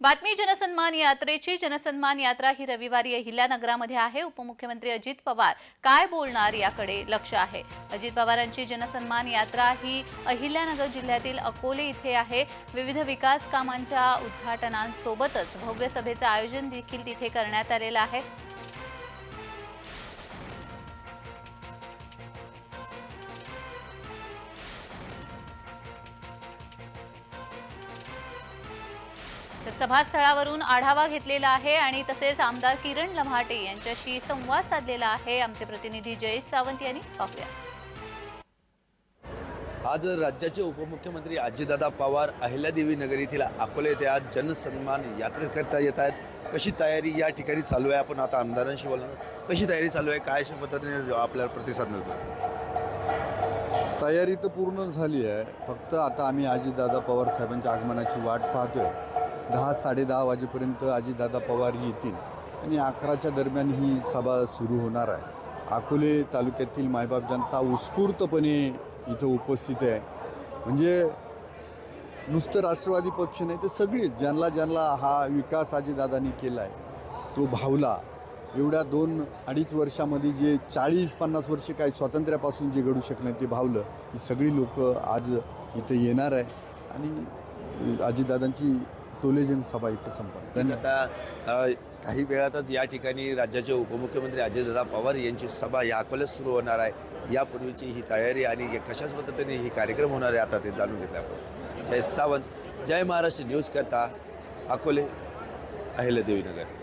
बातमी जनसन्मान यात्रेची जनसन्मान यात्रा ही रविवारी अहिल्यानगरामध्ये आहे. उपमुख्यमंत्री अजित पवार काय बोलणार याकडे लक्ष आहे. अजित पवारांची जनसन्मान यात्रा ही अहिल्यानगर जिल्ह्यातील अकोले इथे आहे. विविध विकास कामांच्या उद्घाटनांसोबतच भव्य सभेचं आयोजन देखील तिथे करण्यात आलेलं आहे. तर सभास्थळावरून आढावा घेतलेला आहे आणि तसेच आमदार किरण लम्हाटे यांच्याशी संवाद साधलेला आहे. आमचे प्रतिनिधी जयेश सावंत यांनी पाहूया आज राज्याचे उपमुख्यमंत्री अजितदादा पवार अहिल्यादेवी नगर येथील अकोले येथे आज जनसन्मान यात्रेकरता येत आहेत. कशी तयारी या ठिकाणी चालू आहे? आपण आता आमदारांशी बोलणार कशी तयारी चालू आहे? काय अशा पद्धतीने आपल्याला प्रतिसाद मिळतो तयारी तर पूर्ण झाली आहे. फक्त आता आम्ही अजितदादा पवार साहेबांच्या आगमनाची वाट पाहतोय. दहा साडेदहा वाजेपर्यंत अजितदादा पवार येतील. आणि अकराच्या दरम्यान ही सभा सुरू होणार आहे. अकोले तालुक्यातील मायबाप जनता उत्स्फूर्तपणे इथं उपस्थित आहे. म्हणजे नुसतं राष्ट्रवादी पक्ष नाही तर सगळीच ज्यांना ज्यांना हा विकास अजितदादांनी केला आहे तो भावला. एवढ्या दोन अडीच वर्षामध्ये जे चाळीस पन्नास वर्षे काही स्वातंत्र्यापासून जे घडू शकलं ते भावलं. ही सगळी लोक आज इथं येणार आहे. आणि अजितदादांची टोलेजन सभा इथं संपन्न. आता काही वेळातच या ठिकाणी राज्याचे उपमुख्यमंत्री अजितदादा पवार यांची सभा या अकोल्यात सुरू होणार आहे. यापूर्वीची ही तयारी आणि कशाच पद्धतीने ही कार्यक्रम होणार आहे आता ते जाणून घेतले आपण. जय सावंत जय महाराष्ट्र न्यूज करता अकोले अहिल्यादेवी नगर.